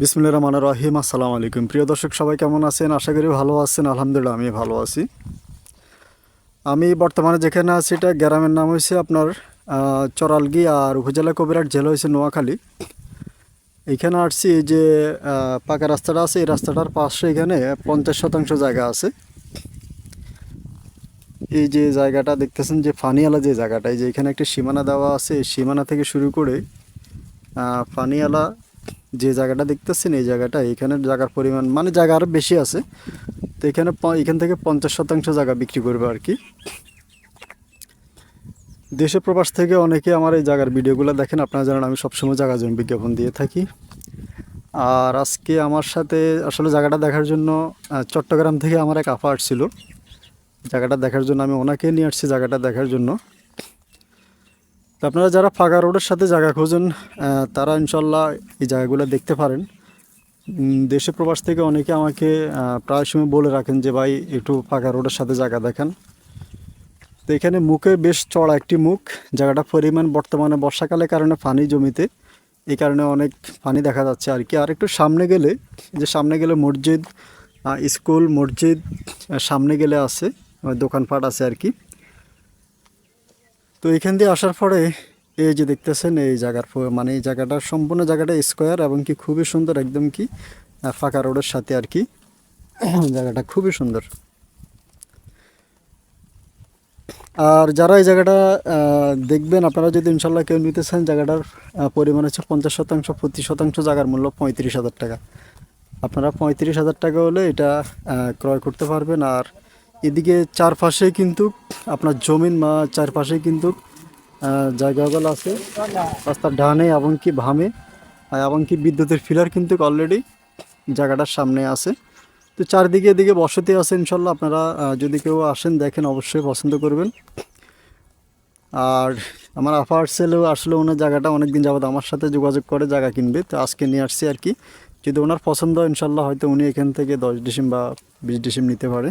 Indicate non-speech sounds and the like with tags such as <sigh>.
বিসমুল্লাহ রহমান রহিম, আসসালামু আলাইকুম। প্রিয় দর্শক, সবাই কেমন আছেন? আশা করি ভালো আছেন। আলহামদুলিল্লাহ আমি ভালো আছি। আমি বর্তমানে যেখানে আছি, এটা গ্রামের নাম হয়েছে আপনার চরালগি আর উপজেলা কবিরাট জেলা হয়েছে নোয়াখালী। এইখানে আসছি যে পাকা রাস্তাটা আছে, এই রাস্তাটার পাশে এখানে পঞ্চাশ শতাংশ জায়গা আছে। এই যে জায়গাটা দেখতেছেন যে ফানিয়ালা যে জায়গাটা, এই যে এখানে একটা সীমানা দেওয়া আছে। সীমানা থেকে শুরু করে ফানিয়ালা যে জায়গাটা দেখতেছেন, এই জায়গাটা, এখানে জায়গার পরিমাণ মানে জায়গা আরও বেশি আছে। তো এখানে এখান থেকে পঞ্চাশ শতাংশ জায়গা বিক্রি করবে আর কি। দেশে প্রবাস থেকে অনেকে আমার এই জায়গার ভিডিওগুলো দেখেন, আপনারা জানেন আমি সবসময় জায়গা জমি বিজ্ঞাপন দিয়ে থাকি। আর আজকে আমার সাথে, আসলে জায়গাটা দেখার জন্য চট্টগ্রাম থেকে আমার এক আফা আসছিল। জায়গাটা দেখার জন্য আমি ওনাকে নিয়ে আসছি, জায়গাটা দেখার জন্য। তো আপনারা যারা ফাঁকা রোডের সাথে জায়গা খোঁজেন তারা ইনশাল্লাহ এই জায়গাগুলো দেখতে পারেন। দেশে প্রবাস থেকে অনেকে আমাকে প্রায় সময় বলে রাখেন যে, ভাই, একটু ফাঁকা রোডের সাথে জায়গা দেখান। তো এখানে মুখে বেশ চড়া একটি মুখ। জায়গাটা পরিমাণ বর্তমানে বর্ষাকালের কারণে পানি জমিতে। এই কারণে অনেক পানি দেখা যাচ্ছে। আর কি আর একটু সামনে গেলে যে সামনে গেলে মসজিদ স্কুল, মসজিদ সামনে গেলে আছে দোকানপাট আছে আর কি। তো এখান দিয়ে আসার পরে এই যে দেখতেছেন, এই জায়গার মানে এই জায়গাটা, সম্পূর্ণ জায়গাটা স্কোয়ার এবং কি খুবই সুন্দর একদম কি ফাঁকা রোডের সাথে আর কি। <clears throat> জায়গাটা খুবই সুন্দর। আর যারা এই জায়গাটা দেখবেন, আপনারা যদি ইনশাল্লাহ কেউ নিতে চান, জায়গাটার পরিমাণ হচ্ছে পঞ্চাশ শতাংশ প্রতি শতাংশ জায়গার মূল্য পঁয়ত্রিশ হাজার টাকা। আপনারা পঁয়ত্রিশ হাজার টাকা হলে এটা ক্রয় করতে পারবেন। আর এদিকে চারপাশে কিন্তু আপনার জমিন বা চারপাশে কিন্তু জায়গাগুলো আছে। রাস্তার ডানে এবং কি ভামে এবং কি বিদ্যুতের ফিলার কিন্তু অলরেডি জায়গাটার সামনে আছে। তো চারদিকে এদিকে বসতি আছে ইনশাল্লাহ, আপনারা যদি কেউ আসেন দেখেন অবশ্যই পছন্দ করবেন। আর আমার আফার সেলেও আসলে ওনার জায়গাটা অনেক দিন যাবত আমার সাথে যোগাযোগ করে জায়গা কিনবে, তো আজকে নিয়ে আসছি আর কি। যদি ওনার পছন্দ ইনশাল্লাহ হয়তো উনি এখান থেকে দশ ডিসিম বা বিশ ডিসিম নিতে পারে।